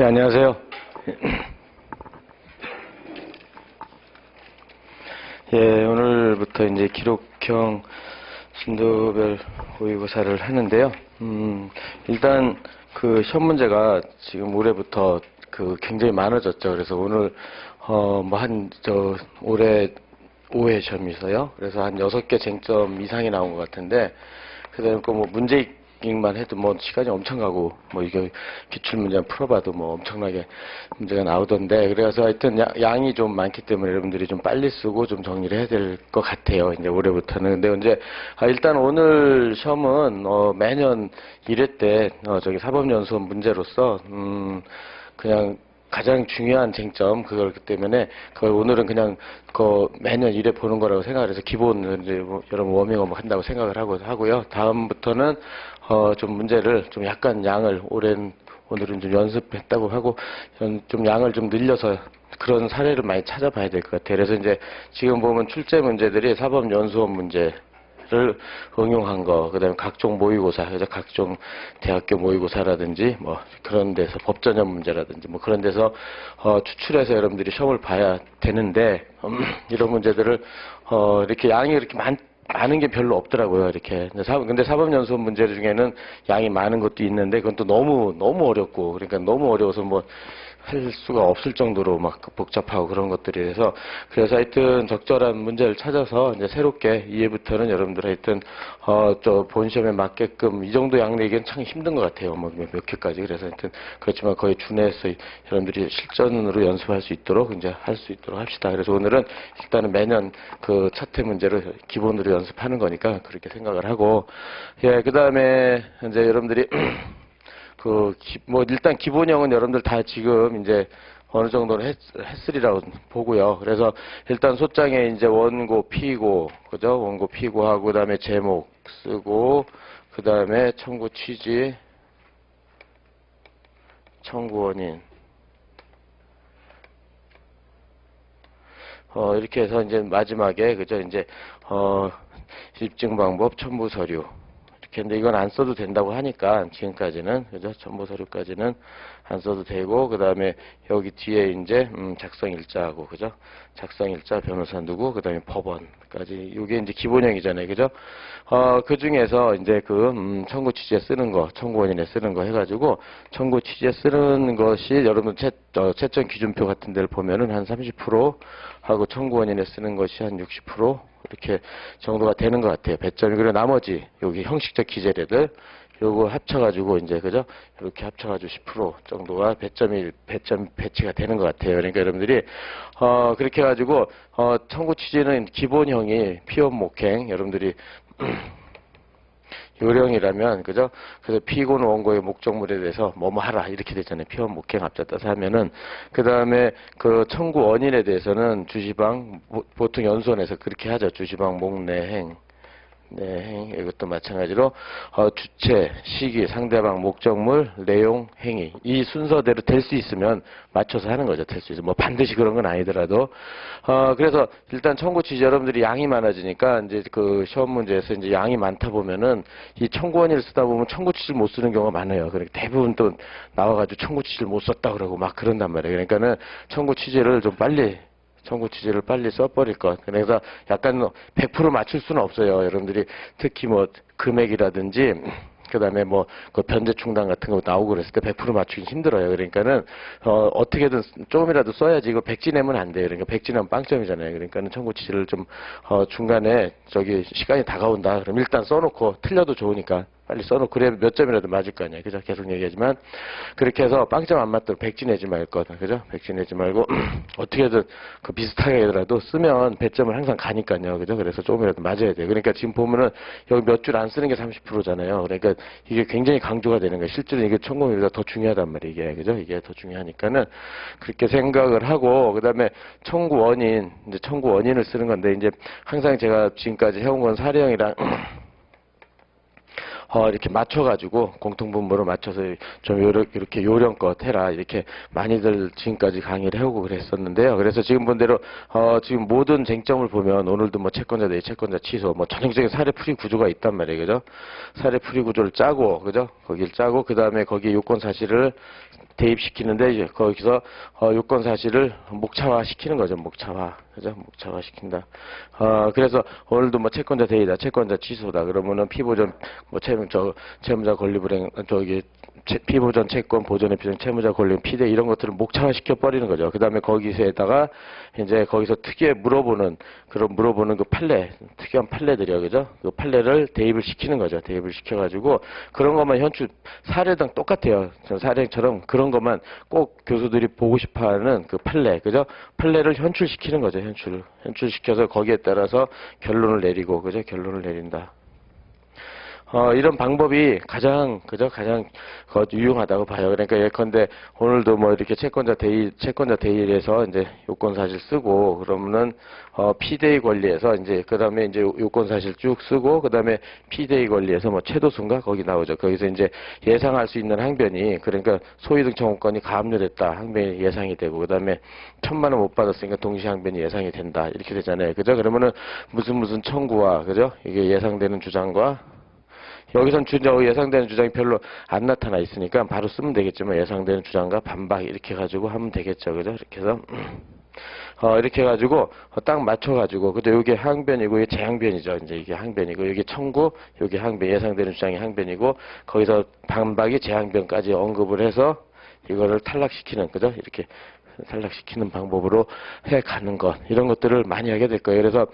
예, 안녕하세요. 예, 오늘부터 이제 기록형 진도별 모의고사를 하는데요. 음, 일단 그 시험 문제가 지금 올해부터 그 굉장히 많아졌죠. 그래서 오늘 어 뭐 한 저 올해 5회 시험이서요. 그래서 한 6개 쟁점 이상이 나온 것 같은데 그다음에 그뭐 문제익 만 해도 뭐 시간이 엄청 가고 뭐 이게 기출 문제 풀어봐도 뭐 엄청나게 문제가 나오던데 그래서 하여튼 야- 양이 좀 많기 때문에 여러분들이 좀 빨리 쓰고 좀 정리를 해야 될 것 같아요. 이제 올해부터는 근데 이제 아, 일단 오늘 시험은 어 매년 1회 때 어, 저기 사법연수원 문제로서 음 그냥 가장 중요한 쟁점 그거기 때문에 그걸 오늘은 그냥 그 매년 일회 보는 거라고 생각을 해서 기본 이제 뭐 여러분 워밍업 한다고 생각을 하고 하고요. 다음부터는 어 좀 문제를 좀 약간 양을 오랜 오늘은 좀 연습했다고 하고 연- 좀 양을 좀 늘려서 그런 사례를 많이 찾아봐야 될 것 같아요. 그래서 이제 지금 보면 출제 문제들이 사법 연수원 문제 를 응용한 거, 그다음에 각종 모의고사, 그래서 각종 대학교 모의고사라든지 뭐 그런 데서 법전형 문제라든지 뭐 그런 데서 어, 추출해서 여러분들이 시험을 봐야 되는데 음, 이런 문제들을 어, 이렇게 양이 이렇게 많 많은 게 별로 없더라고요. 이렇게. 근데 사- 근데 사법연수원 문제 중에는 양이 많은 것도 있는데 그건 또 너무 너무 어렵고 그러니까 너무 어려워서 뭐 할 수가 없을 정도로 막 복잡하고 그런 것들이 돼서 그래서 하여튼 적절한 문제를 찾아서 이제 새롭게 이해부터는 여러분들 하여튼 어저 본 시험에 맞게끔 이 정도 양 내기는 참 힘든 것 같아요. 뭐몇 개까지 그래서 하여튼 그렇지만 거의 준해서 여러분들이 실전으로 연습할 수 있도록 이제 할 수 있도록 합시다. 그래서 오늘은 일단은 매년 그 차트 문제를 기본으로 연습하는 거니까 그렇게 생각을 하고 예 그 다음에 이제 여러분들이 그, 기- 뭐, 일단 기본형은 여러분들 다 지금 이제 어느 정도는 했, 했으리라고 보고요. 그래서 일단 소장에 이제 원고, 피고, 그죠? 원고, 피고 하고, 그 다음에 제목 쓰고, 그 다음에 청구 취지, 청구 원인. 어, 이렇게 해서 이제 마지막에, 그죠? 이제, 어, 입증 방법, 첨부 서류. 했는데 이건 안 써도 된다고 하니까 지금까지는 그죠? 첨부 서류까지는 안 써도 되고 그 다음에 여기 뒤에 이제 음, 작성 일자하고 그죠? 작성 일자 변호사 누구 그 다음에 법원까지. 이게 이제 기본형이잖아요 그죠? 어 그 중에서 이제 그 음, 청구 취지에 쓰는 거 청구 원인에 쓰는 거 해 가지고 청구 취지에 쓰는 것이 여러분 채, 어, 채점 기준표 같은 데를 보면은 한 30% 하고 청구 원인에 쓰는 것이 한 60% 이렇게 정도가 되는 것 같아요. 배점이. 그리고 나머지, 여기 형식적 기재례들, 요거 합쳐가지고, 이제, 그죠? 이렇게 합쳐가지고 10% 정도가 배점이, 배점 배치가 되는 것 같아요. 그러니까 여러분들이, 어, 그렇게 해가지고, 어, 청구 취지는 기본형이 피업 목행, 여러분들이, 요령이라면 그죠? 그래서 피고는 원고의 목적물에 대해서 뭐뭐 하라 이렇게 되잖아요. 피원 목행 앞자 따서 하면은 그 다음에 그 청구 원인에 대해서는 주시방 보- 보통 연수원에서 그렇게 하죠. 주시방 목내행 네, 이것도 마찬가지로 어, 주체, 시기, 상대방, 목적물, 내용, 행위 이 순서대로 될 수 있으면 맞춰서 하는 거죠. 될 수 있어. 뭐 반드시 그런 건 아니더라도 어, 그래서 일단 청구 취지 여러분들이 양이 많아지니까 이제 그 시험 문제에서 이제 양이 많다 보면은 이 청구원인을 쓰다 보면 청구 취지를 못 쓰는 경우가 많아요. 그러니까 대부분 또 나와가지고 청구 취지를 못 썼다 그러고 막 그런단 말이에요. 그러니까는 청구 취지를 좀 빨리 청구 취지를 빨리 써버릴 것. 그래서 약간 100% 맞출 수는 없어요. 여러분들이 특히 뭐 금액이라든지 그다음에 뭐 그 변제 충당 같은 거 나오고 그랬을 때 100% 맞추기 힘들어요. 그러니까는 어 어떻게든 조금이라도 써야지 이거 백지 내면 안 돼요. 그러니까 백지 내면 빵점이잖아요. 그러니까는 청구 취지를 좀 어 중간에 저기 시간이 다가온다. 그럼 일단 써놓고 틀려도 좋으니까 빨리 써놓고 그래 몇 점이라도 맞을 거 아니에요. 그죠? 계속 얘기하지만 그렇게 해서 빵점 안 맞도록 백지 내지 말 거다. 그죠? 백지 내지 말고 어떻게든 그 비슷하게라도 쓰면 배점을 항상 가니까요. 그죠? 그래서 조금이라도 맞아야 돼요. 그러니까 지금 보면은 여기 몇 줄 안 쓰는 게 30%잖아요. 그러니까 이게 굉장히 강조가 되는 거예요. 실제로 이게 천공보다 더 중요하단 말이에요. 이게 그죠? 이게 더 중요하니까는 그렇게 생각을 하고 그 다음에 청구 원인 이제 청구 원인을 쓰는 건데 이제 항상 제가 지금까지 해온 건 사례형이랑 어, 이렇게 맞춰가지고 공통분모로 맞춰서 좀 요렇- 이렇게 요령껏 해라 이렇게 많이들 지금까지 강의를 해오고 그랬었는데요. 그래서 지금 본 대로 어, 지금 모든 쟁점을 보면 오늘도 뭐 채권자 내 채권자 취소 뭐 전형적인 사례 풀이 구조가 있단 말이에요, 그죠? 사례 풀이 구조를 짜고 그죠? 거기를 짜고 그 다음에 거기에 요건 사실을 대입시키는데 이제 거기서 어, 요건 사실을 목차화 시키는 거죠. 목차화. 그죠? 목차화 시킨다. 어, 그래서 오늘도 뭐 채권자 대이다, 채권자 취소다. 그러면은 피보전 뭐 채무자 권리 불행 저기 채- 피보전 채권 보전의 비용 채무자 권리 피대 이런 것들을 목차화 시켜 버리는 거죠. 그 다음에 거기서에다가 이제 거기서 특이에 물어보는 그런 물어보는 그 판례 특이한 판례들이요, 그죠? 그 판례를 대입을 시키는 거죠. 대입을 시켜가지고 그런 것만 현출 사례당 똑같아요. 저 사례처럼 그런 것만 꼭 교수들이 보고 싶어하는 그 판례, 그죠? 판례를 현출시키는 거죠. 현출 현출시켜서 거기에 따라서 결론을 내리고, 그죠? 결론을 내린다. 어, 이런 방법이 가장, 그죠? 가장 그 유용하다고 봐요. 그러니까 예컨대 오늘도 뭐 이렇게 채권자 대일, 채권자 대일에서 이제 요건 사실 쓰고 그러면은 어, 피대의 권리에서 이제 그 다음에 이제 요건 사실 쭉 쓰고 그 다음에 피대의 권리에서 뭐 최도순가 거기 나오죠. 거기서 이제 예상할 수 있는 항변이 그러니까 소위등 청구권이 가압류됐다. 항변이 예상이 되고 그 다음에 천만 원 못 받았으니까 동시 항변이 예상이 된다. 이렇게 되잖아요. 그죠? 그러면은 무슨 무슨 청구와 그죠? 이게 예상되는 주장과 여기선 주장 예상되는 주장이 별로 안 나타나 있으니까 바로 쓰면 되겠지만 예상되는 주장과 반박 이렇게 가지고 하면 되겠죠, 그죠? 이렇게 해서 어 이렇게 해가지고 어, 딱 맞춰가지고 그죠? 이게 항변이고 이게 재항변이죠. 이제 이게 항변이고 여기 청구, 여기 항변 예상되는 주장이 항변이고 거기서 반박이 재항변까지 언급을 해서 이거를 탈락시키는 그죠? 이렇게 탈락시키는 방법으로 해 가는 것 이런 것들을 많이 하게 될 거예요. 그래서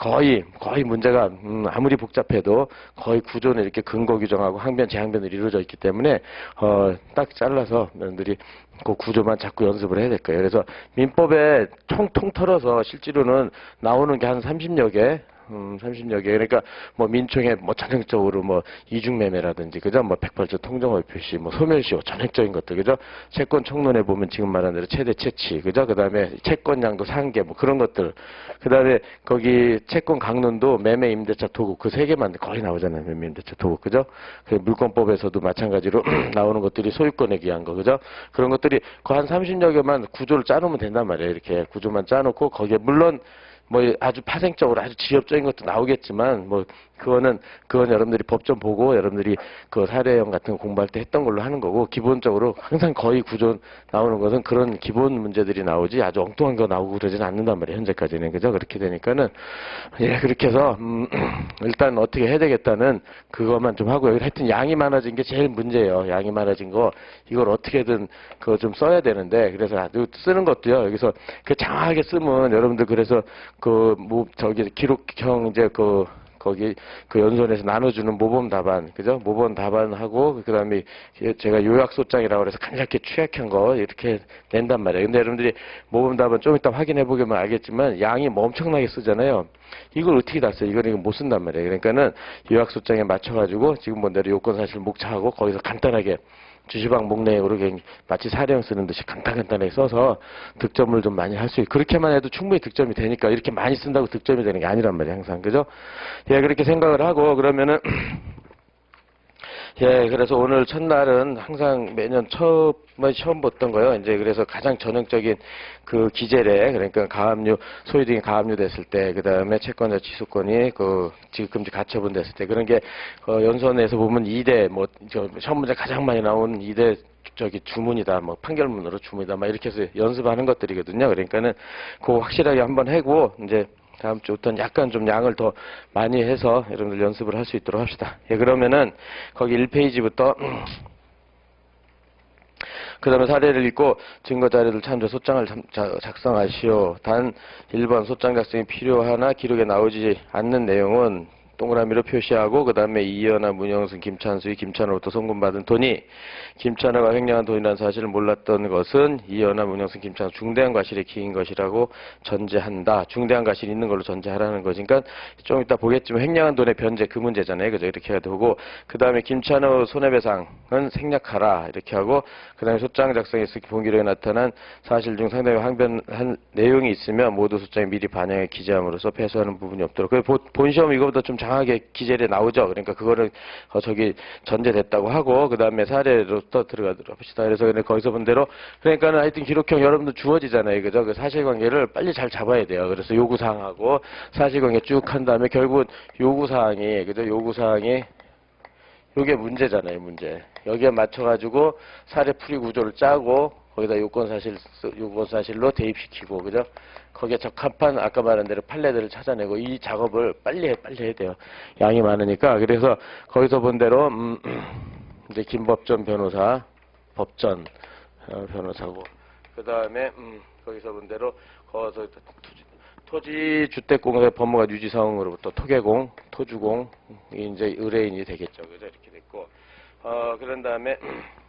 거의 거의 문제가 음, 아무리 복잡해도 거의 구조는 이렇게 근거 규정하고 항변 재항변으로 이루어져 있기 때문에 어, 딱 잘라서 여러분들이 그 구조만 자꾸 연습을 해야 될 거예요. 그래서 민법에 총통 털어서 실제로는 나오는 게 한 30여 개 음, 30여 개. 그러니까, 뭐, 민총에, 뭐, 전형적으로, 뭐, 이중매매라든지, 그죠? 뭐, 108조 통정월 표시, 뭐, 소멸시효, 전형적인 것들, 그죠? 채권 청론에 보면 지금 말한 대로 최대 채치, 그죠? 그 다음에 채권량도 상계, 뭐, 그런 것들. 그 다음에, 거기, 채권 강론도 매매 임대차 도국, 그세 개만 거의 나오잖아요. 매매 임대차 도국, 그죠? 그 물권법에서도 마찬가지로 나오는 것들이 소유권에 기한 거, 그죠? 그런 것들이 그한 30여 개만 구조를 짜놓으면 된단 말이에요. 이렇게 구조만 짜놓고, 거기에, 물론, 뭐 아주 파생적으로 아주 지엽적인 것도 나오겠지만 뭐 그거는 그건 여러분들이 법 좀 보고 여러분들이 그 사례형 같은 거 공부할 때 했던 걸로 하는 거고 기본적으로 항상 거의 구조 나오는 것은 그런 기본 문제들이 나오지 아주 엉뚱한 거 나오고 그러지는 않는단 말이에요 현재까지는. 그죠? 그렇게 되니까는. 예 그렇게 해서 음, 일단 어떻게 해야 되겠다는 그것만 좀 하고요. 하여튼 양이 많아진 게 제일 문제예요. 양이 많아진 거. 이걸 어떻게든 그거 좀 써야 되는데 그래서 아주 쓰는 것도요. 여기서 그 장하게 쓰면 여러분들 그래서 그 뭐 저기 기록형 이제 그 거기 그 연수원에서 나눠주는 모범 답안 그죠? 모범 답안하고 그다음에 제가 요약 소장이라고 그래서 간략히 취약한 거 이렇게 낸단 말이에요. 근데 여러분들이 모범 답안 좀 이따 확인해 보기만 알겠지만 양이 뭐 엄청나게 쓰잖아요. 이걸 어떻게 다 써요? 이거는 못 쓴단 말이에요. 그러니까는 요약 소장에 맞춰가지고 지금 본 대로 요건 사실 목차하고 거기서 간단하게 주시방 목내역으로 마치 사령 쓰는 듯이 간단간단하게 써서 득점을 좀 많이 할 수 있고 그렇게만 해도 충분히 득점이 되니까 이렇게 많이 쓴다고 득점이 되는 게 아니란 말이에요 항상 그죠? 예 그렇게 생각을 하고 그러면은 예, 그래서 오늘 첫날은 항상 매년 처음, 처음 봤던 거요. 이제 그래서 가장 전형적인 그 기재례, 그러니까 가압류, 소유 등이 가압류 됐을 때, 그 다음에 채권자 취소권이 그 지급금지 가처분 됐을 때, 그런 게, 어, 연수원에서 보면 2대, 뭐, 저, 시험 문제 가장 많이 나온 2대 저기 주문이다, 뭐 판결문으로 주문이다, 막 이렇게 해서 연습하는 것들이거든요. 그러니까는 그거 확실하게 한번 하고, 이제 다음 주부터는 약간 좀 양을 더 많이 해서 여러분들 연습을 할 수 있도록 합시다. 예, 그러면은 거기 1페이지부터 그 다음에 사례를 읽고 증거 자료를 참조 소장을 작성하시오. 단 1번 소장 작성이 필요하나 기록에 나오지 않는 내용은 동그라미로 표시하고 그 다음에 이현아, 문영승, 김찬수의 김찬호로부터 송금받은 돈이 김찬호가 횡령한 돈이라는 사실을 몰랐던 것은 이현아, 문영승, 김찬호 중대한 과실에 기인 것이라고 전제한다. 중대한 과실이 있는 걸로 전제하라는 것이니까 좀 이따 보겠지만 횡령한 돈의 변제 그 문제잖아요. 그죠? 이렇게 해야 되고 그 다음에 김찬호 손해배상은 생략하라 이렇게 하고 그 다음에 소장 작성에서 본기록에 나타난 사실 중 상당히 항변한 내용이 있으면 모두 소장에 미리 반영해 기재함으로써 패소하는 부분이 없도록 그 본- 본시험 이거보다 좀 장 하게 기재에 나오죠. 그러니까 그거를 어, 저기 전제됐다고 하고 그 다음에 사례로 또 들어가도록 합시다. 그래서 거기서 본 대로 그러니까는 하여튼 기록형 여러분들 주어지잖아요. 그죠? 그 사실관계를 빨리 잘 잡아야 돼요. 그래서 요구사항하고 사실관계 쭉 한 다음에 결국은 요구사항이 그죠? 요구사항이 요게 문제잖아요, 문제. 여기에 맞춰가지고 사례 풀이 구조를 짜고 거기다 요건 사실 요건 사실로 대입시키고 그죠? 거기에 적합한 아까 말한 대로 판례들을 찾아내고 이 작업을 빨리 해, 빨리 해야 돼요. 양이 많으니까 그래서 거기서 본 대로 음, 이제 김법전 변호사 법전 어, 변호사고 그 다음에 음, 거기서 본 대로 거기서 토지, 토지주택공사 법무가 유지사항으로부터 토개공, 토주공 이 이제 의뢰인이 되겠죠. 그죠? 이렇게 됐고 어, 그런 다음에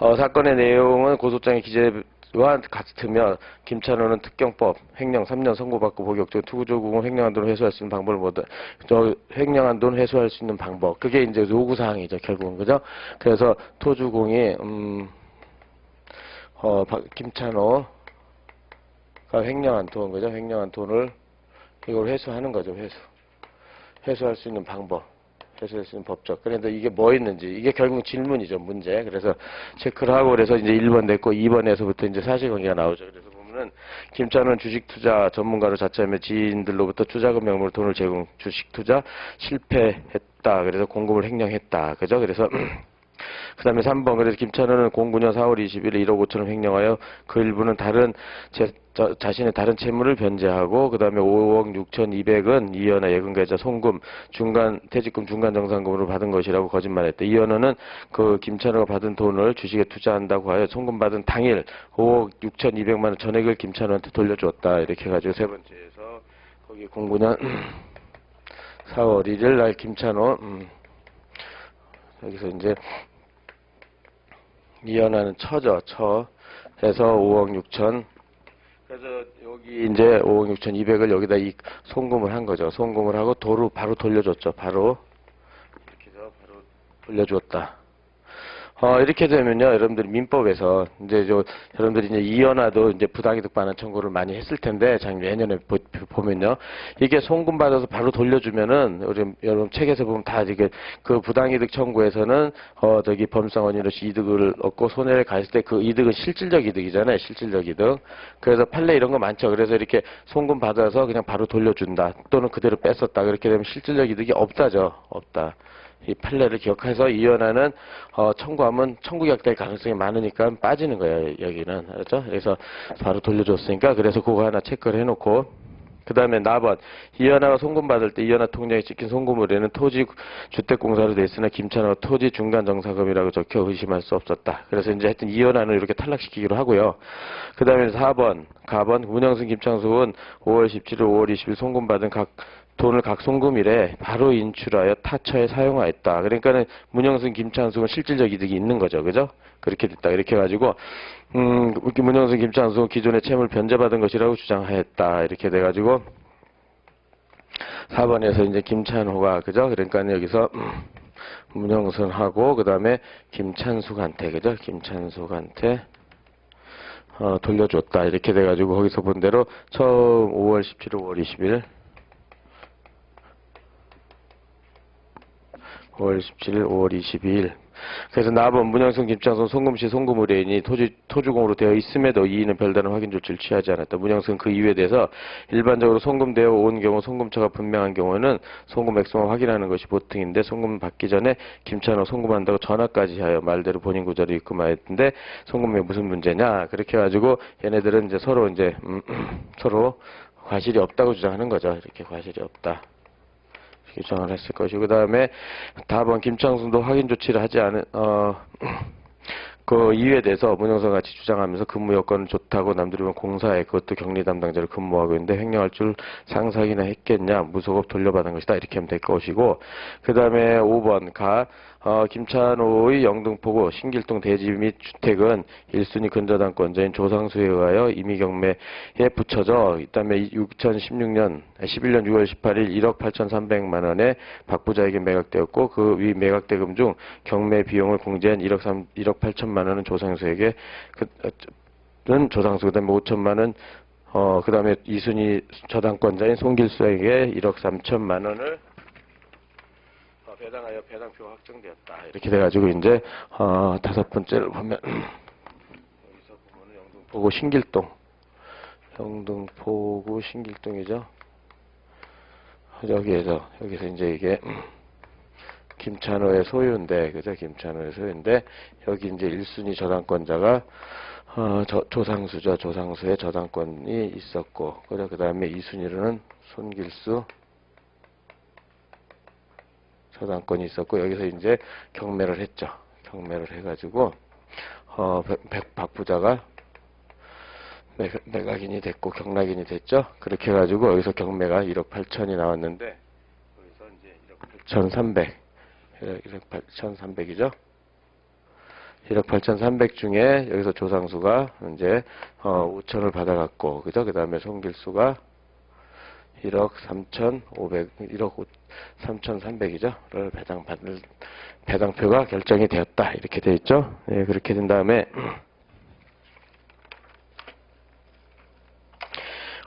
어, 사건의 내용은 고소장의 기재와 같으며 김찬호는 특경법 횡령 3년 선고받고 복역 중 투구조국은 횡령한 돈을 회수할 수 있는 방법을 보다 저 횡령한 돈 회수할 수 있는 방법. 그게 이제 요구 사항이죠 결국은. 그죠? 그래서 토주공이 음, 어, 박- 김찬호가 횡령한 돈 그죠? 횡령한 돈을 이걸 회수하는 거죠 회수. 회수할 수 있는 방법 회수할 수 있는 법적. 그런데 이게 뭐 있는지 이게 결국 질문이죠 문제. 그래서 체크를 하고 그래서 이제 1번 됐고 2번에서부터 이제 사실관계가 나오죠. 그래서 보면은 김찬호는 주식 투자 전문가로 자처하며 지인들로부터 투자금 명목으로 돈을 제공 주식 투자 실패했다. 그래서 공금을 횡령했다. 그죠? 그래서 그 다음에 3번, 그래서 김찬호는 09년 4월 20일에 1억 5천을 횡령하여 그 일부는 다른, 제, 저, 자신의 다른 채무를 변제하고, 그 다음에 5억 6천2백은 이연아 예금계좌 송금, 중간, 퇴직금 중간 정산금으로 받은 것이라고 거짓말했다. 이연아는 그 김찬호가 받은 돈을 주식에 투자한다고 하여 송금 받은 당일 5억 6천2백만 원 전액을 김찬호한테 돌려주었다. 이렇게 해가지고 세 번째에서, 거기 09년 4월 1일 날 김찬호, 음, 여기서 이제 이연하는 처죠, 처. 해서 5억 6천. 그래서 여기 이제 5억 6천 2백을 여기다 이 송금을 한 거죠. 송금을 하고 도로 바로 돌려줬죠. 바로. 이렇게 해서 바로 돌려주었다. 어, 이렇게 되면요, 여러분들이 민법에서, 이제 저, 여러분들이 이제 이연화도 이제 부당이득 반환 청구를 많이 했을 텐데, 작년 내년에 보, 보면요, 이게 송금 받아서 바로 돌려주면은, 우리 여러분 책에서 보면 다 이게 그 부당이득 청구에서는, 어, 저기 범상 원인으로서 이득을 얻고 손해를 갔을 때 그 이득은 실질적 이득이잖아요, 실질적 이득. 그래서 판례 이런 거 많죠. 그래서 이렇게 송금 받아서 그냥 바로 돌려준다. 또는 그대로 뺐었다. 그렇게 되면 실질적 이득이 없다죠. 없다. 이 판례를 기억해서 이 연하는 어, 청구하면 청구격될 가능성이 많으니까 빠지는 거예요 여기는 알았죠? 그래서 바로 돌려줬으니까 그래서 그거 하나 체크를 해놓고 그 다음에 나번 이연하가 송금 받을 때 이연하 통장에 찍힌 송금물에는 토지 주택공사로 돼 있으나 김찬호 토지 중간 정사금이라고 적혀 의심할 수 없었다. 그래서 이제 하여튼 이연하는 이렇게 탈락시키기로 하고요. 그 다음에 4번 가번 문영승 김창숙은 5월 17일 5월 20일 송금 받은 각 돈을 각 송금일에 바로 인출하여 타처에 사용하였다. 그러니까는 문영승, 김찬숙은 실질적 이득이 있는 거죠. 그죠? 그렇게 됐다. 이렇게 해가지고, 음, 문영승, 김찬숙은 기존의 채무를 변제받은 것이라고 주장하였다. 이렇게 돼가지고, 4번에서 이제 김찬호가, 그죠? 그러니까 여기서, 음, 문영승하고, 그 다음에 김찬숙한테, 그죠? 김찬숙한테, 어, 돌려줬다. 이렇게 돼가지고, 거기서 본 대로 처음 5월 17일, 5월 20일, 5월 17일, 5월 22일. 그래서 나번 문영성 김창선 송금시 송금 의뢰인이 토지, 토주공으로 되어 있음에도 이인은 별다른 확인 조치를 취하지 않았다. 문영성 그 이유에 대해서 일반적으로 송금되어 온 경우 송금처가 분명한 경우는 송금 액수만 확인하는 것이 보통인데 송금 받기 전에 김찬호 송금한다고 전화까지 하여 말대로 본인 구자를 입금하였는데 송금에 무슨 문제냐 그렇게 해가지고 얘네들은 이제 서로 이제 음, 서로 과실이 없다고 주장하는 거죠. 이렇게 과실이 없다. 주장을 했을 것이고 그 다음에 답은 김창순도 확인 조치를 하지 않은 어. 그 이유에 대해서 문영선 같이 주장하면서 근무 여건은 좋다고 남들이 보면 공사에 그것도 격리 담당자로 근무하고 있는데 횡령할 줄 상상이나 했겠냐 무소급 돌려받은 것이다 이렇게 하면 될 것이고 그 다음에 5번 가 어, 김찬호의 영등포구 신길동 대지 및 주택은 1순위 근저당권자인 조상수에 의하여 임의경매에 붙여져 그다음에 2016년 11년 6월 18일 1억 8,300만 원에 박 부자에게 매각되었고 그 위 매각대금 중 경매 비용을 공제한 1억 3 1억 8천만 원은 조상수에게 그는 조상수 그다음에 5천만 원 어, 그 다음에 이순위 저당권자인 송길수에게 1억 3천만 원을 어, 배당하여 배당표 확정되었다. 이렇게 돼가지고 이제 어, 다섯 번째를 보면 여기서 보면 영등포구 신길동, 영등포구 신길동이죠. 여기에서 여기서 이제 이게 김찬호의 소유인데, 그죠? 김찬호의 소유인데, 여기 이제 1순위 저당권자가, 어, 저- 조상수죠. 조상수의 저당권이 있었고, 그죠? 그 다음에 2순위로는 손길수 저당권이 있었고, 여기서 이제 경매를 했죠. 경매를 해가지고, 어, 백, 백- 박 부자가 매, 매각인이 됐고, 경락인이 됐죠. 그렇게 해가지고, 여기서 경매가 1억 8천이 나왔는데, 여기서 이제 1억 8,300. 1억 8,300이죠. 1억 8,300 중에 여기서 조상수가 이제 어 5천을 받아갔고 그죠? 그 다음에 송길수가 1억 3,500 1억 3,300이죠.를 배당 받을 배당표가 결정이 되었다. 이렇게 돼 있죠. 예, 그렇게 된 다음에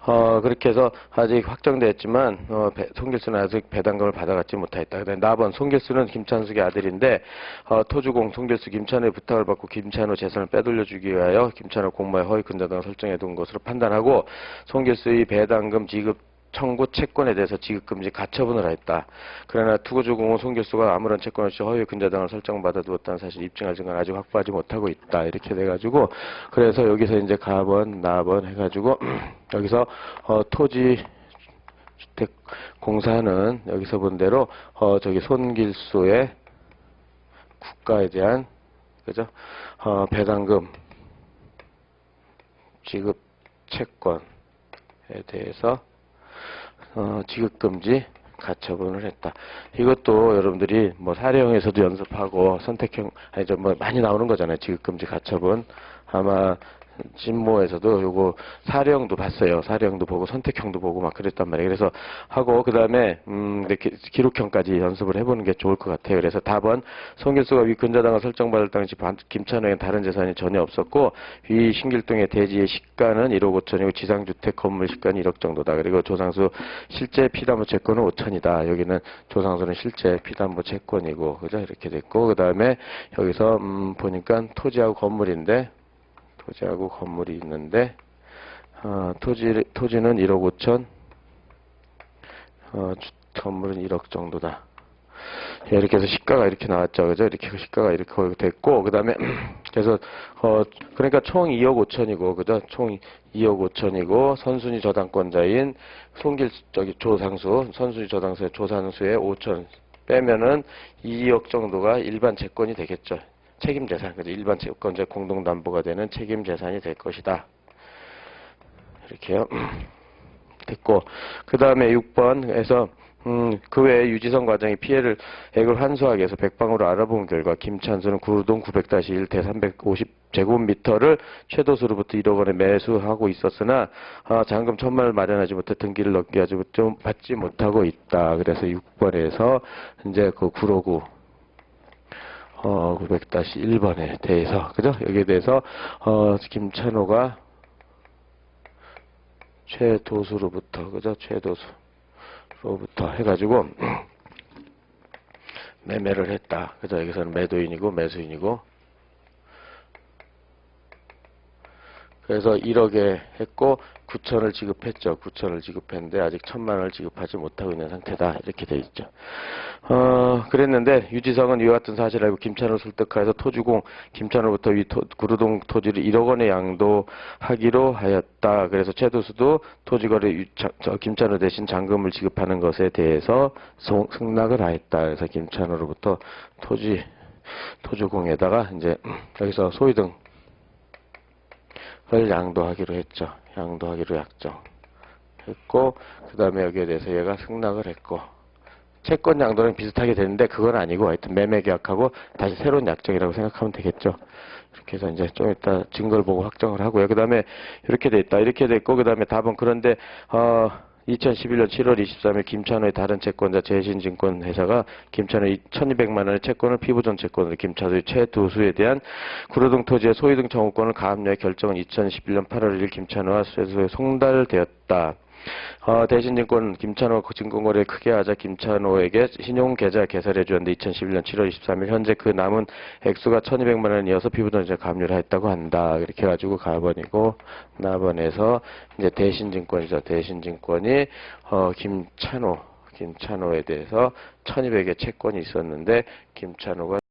어, 그렇게 해서 아직 확정됐지만, 어, 배- 송길수는 아직 배당금을 받아가지 못하였다. 그 다음에 나번 송길수는 김찬숙의 아들인데, 어, 토주공 송길수 김찬호의 부탁을 받고 김찬호 재산을 빼돌려주기 위하여 김찬호 공모의 허위 근저당을 설정해 둔 것으로 판단하고, 송길수의 배당금 지급 청구 채권에 대해서 지급금지 가처분을 하였다. 그러나 투구주공은 송길수가 아무런 채권 없이 허위 근저당을 설정받아 두었다는 사실 입증할 증거는 아직 확보하지 못하고 있다. 이렇게 돼가지고 그래서 여기서 이제 가번 나번 해가지고 여기서 어, 토지 주택 공사는 여기서 본 대로 어 저기 손길수의 국가에 대한 그죠 어 배당금 지급 채권에 대해서 어, 지급금지 가처분을 했다. 이것도 여러분들이 뭐 사례형에서도 연습하고 선택형 아니 좀 뭐 많이 나오는 거잖아요. 지급금지 가처분 아마 진모에서도 요거 사례형도 봤어요. 사례형도 보고 선택형도 보고 막 그랬단 말이에요. 그래서 하고 그다음에 음 기록형까지 연습을 해보는 게 좋을 것 같아요. 그래서 답은 송길수가 위 근저당을 설정받을 당시 반- 김찬호에는 다른 재산이 전혀 없었고 위 신길동의 대지의 시가는 1억 5천이고 지상주택 건물 시가는 1억 정도다. 그리고 조상수 실제 피담보 채권은 5천이다. 여기는 조상수는 실제 피담보 채권이고 그죠? 이렇게 됐고 그다음에 여기서 음 보니까 토지하고 건물인데 토지하고 건물이 있는데 어, 토지 토지는 1억 5천 어, 주- 건물은 1억 정도다. 예, 이렇게 해서 시가가 이렇게 나왔죠. 그죠? 이렇게 시가가 이렇게 됐고, 그 다음에, 그래서, 어, 그러니까 총 2억 5천이고, 그죠? 총 2억 5천이고, 선순위 저당권자인 송길, 저기, 조상수, 선순위 저당수의 조상수의 5천 빼면은 2억 정도가 일반 채권이 되겠죠. 책임 재산, 그죠? 일반 채권자 공동담보가 되는 책임 재산이 될 것이다. 이렇게요. 됐고 그 다음에 6번에서 음, 그 외에 유지선 과정이 피해를 액을 환수하기 위해서 백방으로 알아본 결과 김찬수는 구ru동 900-1 대 350 제곱미터를 최도수로부터 1억 원에 매수하고 있었으나 아, 잔금 천만 원을 마련하지 못해 등기를 가지고 좀 받지 못하고 있다. 그래서 6번에서 이제 그 구로구 어, 900-1번에 대해서 그죠? 여기에 대해서 어, 김찬호가 최도수로부터 그죠? 최도수로부터 해가지고 매매를 했다. 그죠? 여기서는 매도인이고 매수인이고 그래서 1억에 했고 9천을 지급했죠 9천을 지급했는데 아직 천만 원을 지급하지 못하고 있는 상태다 이렇게 돼 있죠 어 그랬는데 유지성은 이와 같은 사실을 알고 김찬호를 설득하여서 토주공 김찬호부터 위 토, 구루동 토지를 1억 원에 양도하기로 하였다. 그래서 최도수도 토지거래 김찬호 대신 잔금을 지급하는 것에 대해서 송- 승낙을 하였다. 그래서 김찬호로부터 토지 토주공에다가 이제 여기서 소유등 을 양도하기로 했죠. 양도하기로 약정 했고 그 다음에 여기에 대해서 얘가 승낙을 했고 채권 양도는 비슷하게 되는데 그건 아니고 하여튼 매매 계약하고 다시 새로운 약정이라고 생각하면 되겠죠. 이렇게 해서 이제 좀 이따 증거를 보고 확정을 하고요. 그 다음에 이렇게 돼 있다. 이렇게 돼 있고 그 다음에 답은 그런데 어 2011년 7월 23일 김찬호의 다른 채권자 재신증권 회사가 김찬호의 1200만 원의 채권을 피부전 채권으로 김찬호의 최도수에 대한 구로동 토지의 소유등 청구권을 가압류의 결정은 2011년 8월 1일 김찬호와 최도수에 송달되었다. 어, 대신증권 김찬호 그 증권거래를 크게 하자 김찬호에게 신용계좌 개설해 주었는데 2011년 7월 23일 현재 그 남은 액수가 1200만 원이어서 피부전자 가압류를 했다고 한다. 이렇게 해가지고 가번이고 나번에서 이제 대신증권이죠. 대신증권이 어, 김찬호 김찬호에 대해서 1200의 채권이 있었는데 김찬호가